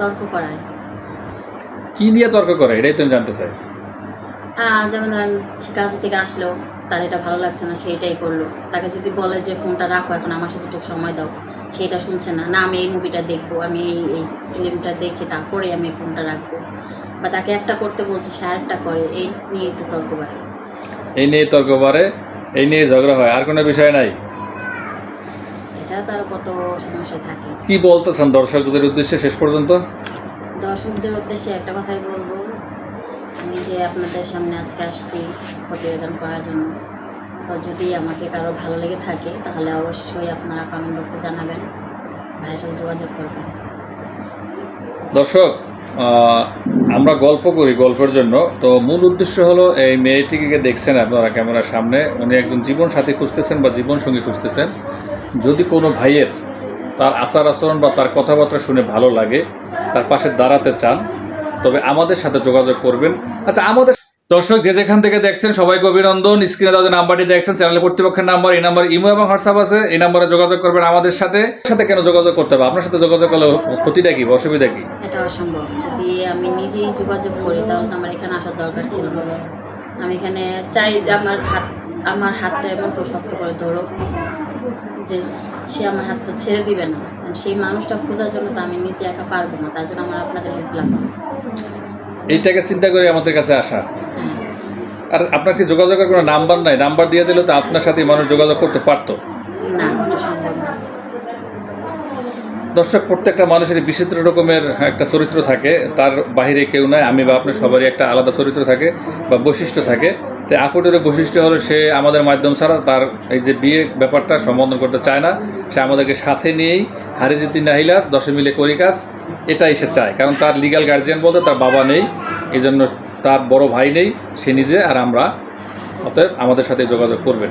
তর্ক করায়। কি নিয়ে তর্ক করে? এটাই তো আমি জানতে চাই। যেমন ধরেন সে কাজ থেকে আসলো তার এটা ভালো লাগছে না সে এটাই করল। তাকে যদি বলে যে ফোনটা রাখো এখন আমার সাথে একটু সময় দাও। সে এটা শুনছে না। না আমি এই মুভিটা দেখব আমি এই এই ফিল্মটা দেখে তারপরে আমি ফোনটা রাখব। বা তাকে একটা করতে বলছে সে আরেকটা করে এই নিয়ে তো তর্ক বাড়ে। এই নিয়ে তর্ক বাড়ে এই নিয়ে ঝগড়া হয়। আর কোনো বিষয় নাই? এছাড়া তো কত সমস্যা থাকে। কি বলতেছেন দর্শকদের উদ্দেশ্যে শেষ পর্যন্ত? দর্শকদের উদ্দেশ্যে একটা কথাই বলব। আমি যে আপনাদের সামনে আজকে আসছি প্রতিবেদন করার জন্য তো যদি আমাকে কারও ভালো লেগে থাকে তাহলে অবশ্যই আপনারা কমেন্ট বক্সে জানাবেন। ভাইয়ের সাথে যোগাযোগ করবেন। দর্শক আমরা গল্প করি গল্পের জন্য। তো মূল উদ্দেশ্য হলো এই মেয়েটিকে দেখছেন আপনারা ক্যামেরার সামনে উনি একজন জীবন সাথী খুঁজতেছেন বা জীবন সঙ্গী খুঁজতেছেন। যদি কোনো ভাইয়ের তার আচার আচরণ বা তার কথাবার্তা শুনে ভালো লাগে, তার পাশে দাঁড়াতে চান, তবে আমাদের সাথে যোগাযোগ করবেন। আচ্ছা আমাদের দর্শক যে যেখান থেকে দেখছেন, সবাইকে অভিনন্দন। স্ক্রিনে যে নাম্বারটি দেখছেন চ্যানেল কর্তৃপক্ষের নাম্বার, এই নাম্বার ইমো এবং হোয়াটসঅ্যাপ আছে। এই নাম্বারে যোগাযোগ করবেন আমাদের সাথে। সাথে কেন যোগাযোগ করতে হবে? আপনার সাথে যোগাযোগ করলে ক্ষতিটা কি অসুবিধা কি? এটা অসম্ভব। যদি আমি নিজেই যোগাযোগ করি, তাহলে আমার এখানে আসার দরকার ছিল আমি এখানে চাই আমার হাত আমার হাতটা এমন কেউ শক্ত করে ধরো যে সে আমার হাতটা ছেড়ে দিবে না সেই মানুষটা খোঁজার জন্য তো আমি নিজে একা পারব না তার জন্য আমার আপনাদের হেল্প লাগবে। এইটাকে চিন্তা করে আমাদের কাছে আসা। আর আপনার কি যোগাযোগের কোনো নাম্বার নাই? নাম্বার দিয়ে দিলে তো আপনার সাথে মানুষ যোগাযোগ করতে পারতো। দর্শক প্রত্যেকটা মানুষের বিচিত্র রকমের একটা চরিত্র থাকে তার বাইরে কেউ নাই আমি বা আপনার সবারই একটা আলাদা চরিত্র থাকে বা বৈশিষ্ট্য থাকে। তো আকুটের বৈশিষ্ট্য হলো সে আমাদের মাধ্যম ছাড়া তার এই যে বিয়ে ব্যাপারটা সম্বোধন করতে চায় না। সে আমাদেরকে সাথে নিয়েই হারিজিতি নাহিলাস দশে মিলে করি কাজ, এটাই সে চায়। কারণ তার লিগাল গার্জিয়ান বলতে তার বাবা নেই এই জন্য তার বড় ভাই নেই, সে নিজে আর আমরা অতএব আমাদের সাথে যোগাযোগ করবেন।